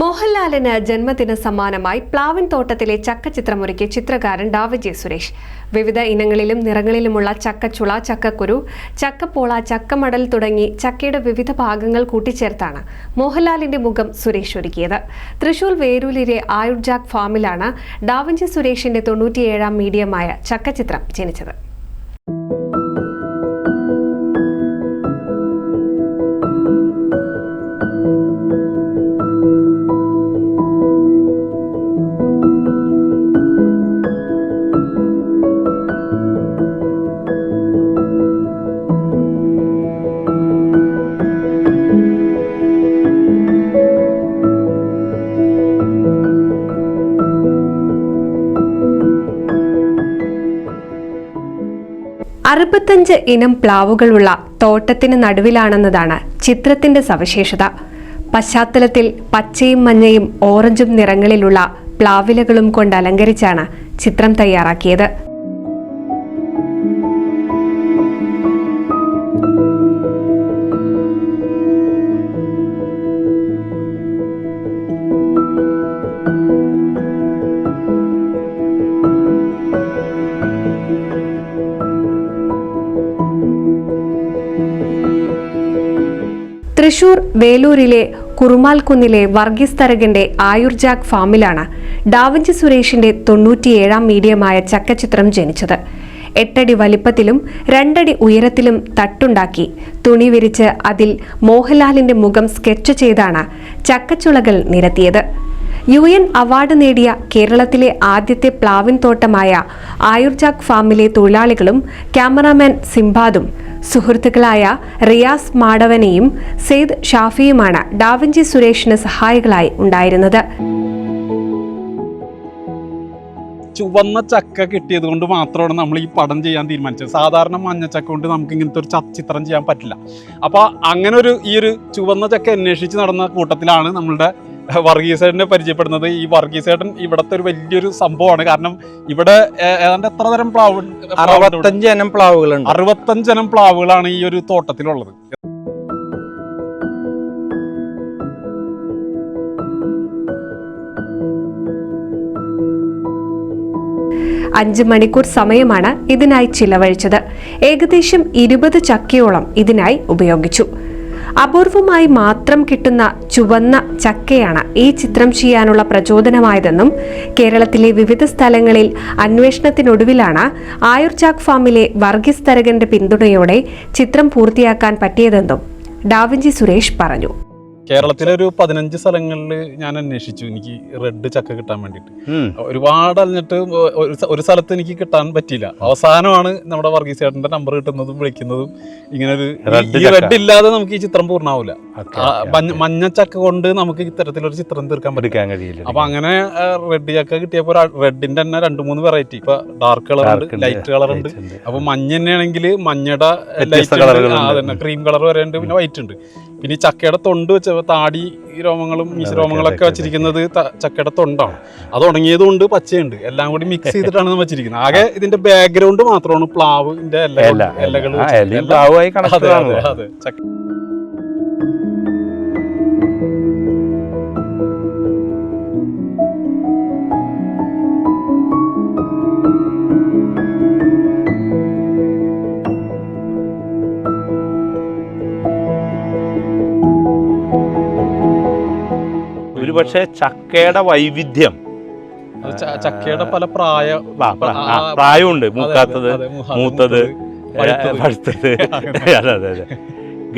മോഹൻലാലിന് ജന്മദിന സമ്മാനമായി പ്ലാവൻ തോട്ടത്തിലെ ചക്ക ചിത്രമൊരുക്കിയ ചിത്രകാരൻ ഡാവിജെ സുരേഷ്. വിവിധ ഇനങ്ങളിലും നിറങ്ങളിലുമുള്ള ചക്കച്ചുള ചക്കക്കുരു ചക്കപ്പോള ചക്കമടൽ തുടങ്ങി ചക്കയുടെ വിവിധ ഭാഗങ്ങൾ കൂട്ടിച്ചേർത്താണ് മോഹൻലാലിന്റെ മുഖം സുരേഷ് ഒരുക്കിയത്. തൃശൂർ വേരൂലിലെ ആയുർജാക് ഫാമിലാണ് ഡാവിഞ്ചി സുരേഷിന്റെ തൊണ്ണൂറ്റിയേഴാം മീഡിയമായ ചക്കചിത്രം ജനിച്ചത്. അറുപത്തഞ്ച് ഇനം പ്ലാവുകളുള്ള തോട്ടത്തിന് നടുവിലാണെന്നതാണ് ചിത്രത്തിന്റെ സവിശേഷത. പശ്ചാത്തലത്തിൽ പച്ചയും മഞ്ഞയും ഓറഞ്ചും നിറങ്ങളിലുള്ള പ്ലാവിലകളും കൊണ്ട് അലങ്കരിച്ചാണ് ചിത്രം തയ്യാറാക്കിയത്. തൃശൂർ വേലൂരിലെ കുറുമാൽക്കുന്നിലെ വർഗീസ് തരകന്റെ ആയുർജാഗ് ഫാമിലാണ് ഡാവിഞ്ചി സുരേഷിന്റെ തൊണ്ണൂറ്റിയേഴാം മീഡിയമായ ചക്കച്ചിത്രം ജനിച്ചത്. എട്ടടി വലിപ്പത്തിലും രണ്ടടി ഉയരത്തിലും തട്ടുണ്ടാക്കി തുണി വിരിച്ച് അതിൽ മോഹൻലാലിന്റെ മുഖം സ്കെച്ച് ചെയ്താണ് ചക്കച്ചുളകൾ നിരത്തിയത്. യു എൻ അവാർഡ് നേടിയ കേരളത്തിലെ ആദ്യത്തെ പ്ലാവിൻ തോട്ടമായ ആയുർജാഗ് ഫാമിലെ തൊഴിലാളികളും ക്യാമറാമാൻ സിംബാദും സുഹൃത്തുക്കളായ റിയാസ് മാടവനെയും സെയ്ദ് ഷാഫിയുമാണ് ഡാവിഞ്ചി സുരേഷിന് സഹായികളായി ഉണ്ടായിരുന്നത്. ചുവന്ന ചക്ക കിട്ടിയത് കൊണ്ട് മാത്രമാണ് നമ്മൾ ഈ പടം ചെയ്യാൻ തീരുമാനിച്ചത്. സാധാരണ മഞ്ഞ ചക്ക കൊണ്ട് നമുക്ക് ഇങ്ങനത്തെ ഒരു ചിത്രം ചെയ്യാൻ പറ്റില്ല. അപ്പോൾ അങ്ങനെ ഒരു ഈ ഒരു ചുവന്ന ചക്ക അന്വേഷിച്ച് നടന്ന കൂട്ടത്തിലാണ് നമ്മളുടെ വർഗീസേട്ടനെ പരിചയപ്പെടുന്നത് ഈ വർഗീസേട്ടൻ ഇവിടത്തെ ഒരു വലിയൊരു സംഭവമാണ്. കാരണം ഇവിടെ ഏതാണ്ട് എത്ര തരം പ്ലാവ് അറുപത്തഞ്ചനം? അറുപത്തഞ്ച് ഇനം പ്ലാവുകളുണ്ട്. അറുപത്തഞ്ചനം പ്ലാവുകളാണ് ഈ ഒരു തോട്ടത്തിലുള്ളത്. അഞ്ച് മണിക്കൂർ സമയമാണ് ഇതിനായി ചിലവഴിച്ചത്. ഏകദേശം ഇരുപത് ചക്കയോളം ഇതിനായി ഉപയോഗിച്ചു. അപൂർവമായി മാത്രം കിട്ടുന്ന ചുവന്ന ചക്കയാണ് ഈ ചിത്രം ചെയ്യാനുള്ള പ്രചോദനമായതെന്നും കേരളത്തിലെ വിവിധ സ്ഥലങ്ങളിൽ അന്വേഷണത്തിനൊടുവിലാണ് ആയുർചാക് ഫാമിലെ വർഗീസ് തരകന്റെ പിന്തുണയോടെ ചിത്രം പൂർത്തിയാക്കാൻ പറ്റിയതെന്നും ഡാവിഞ്ചി സുരേഷ് പറഞ്ഞു. കേരളത്തിലെ ഒരു പതിനഞ്ച് സ്ഥലങ്ങളിൽ ഞാൻ അന്വേഷിച്ചു. എനിക്ക് റെഡ് ചക്ക കിട്ടാൻ വേണ്ടിയിട്ട്. ഒരുപാട് അലഞ്ഞിട്ട് ഒരു സ്ഥ- സ്ഥലത്ത് എനിക്ക് കിട്ടാൻ പറ്റിയില്ല. അവസാനമാണ് നമ്മുടെ വർഗീസ് ചേട്ടന്റെ നമ്പർ കിട്ടുന്നതും വിളിക്കുന്നതും ഇങ്ങനെ ഒരു റെഡ് ഇല്ലാതെ നമുക്ക് ഈ ചിത്രം പൂർണാവില്ല ഓക്കേ, മഞ്ഞ- ചക്ക കൊണ്ട് നമുക്ക് ഇത്തരത്തിലൊരു ചിത്രം തീർക്കാൻ പറ്റിക്കാൻ കഴിയില്ല. അപ്പൊ അങ്ങനെ റെഡ് ചക്ക കിട്ടിയപ്പോ റെഡിന്റെ തന്നെ രണ്ട് മൂന്ന് വെറൈറ്റി ഇപ്പൊ ഡാർക്ക് കളർ ഉണ്ട് ലൈറ്റ് കളർ ഉണ്ട്. അപ്പൊ മഞ്ഞ തന്നെയാണെങ്കിൽ മഞ്ഞയുടെ ലൈറ്റ്. അതന്നെ. ക്രീം കളർ വരെ ഉണ്ട് പിന്നെ വൈറ്റ് ഉണ്ട്. പിന്നെ ഈ ചക്കയുടെ തൊണ്ട് വെച്ച താടി രോമങ്ങളും ഈ അതൊക്കെ, രോമങ്ങളൊക്കെ വെച്ചിരിക്കുന്നത് ചക്കയുടെ തൊണ്ടാണ്. അത് ഉണങ്ങിയത് കൊണ്ട് പച്ചയുണ്ട്. എല്ലാം കൂടി മിക്സ് ചെയ്തിട്ടാണ് നമ്മൾ വെച്ചിരിക്കുന്നത്. ആകെ ഇതിന്റെ ബാക്ക്ഗ്രൗണ്ട് മാത്രമാണ് പ്ലാവിന്റെ ഇല, ഇലകൾ connected അതെ അതെ. ചക്ക ഒരു പക്ഷേ ചക്കയുടെ വൈവിധ്യം. ചക്കയുടെ പല പ്രായ പ്രായമുണ്ട്. മൂക്കാത്തത് മൂത്തത് പഴുത്തത്. പഴുത്തത്. അതെ അതെ അതെ.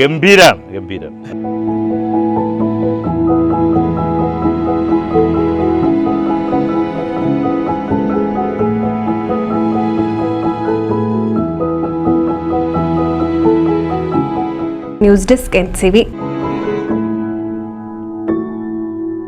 ഗംഭീരാണ് ഗംഭീരം. News desk N C V.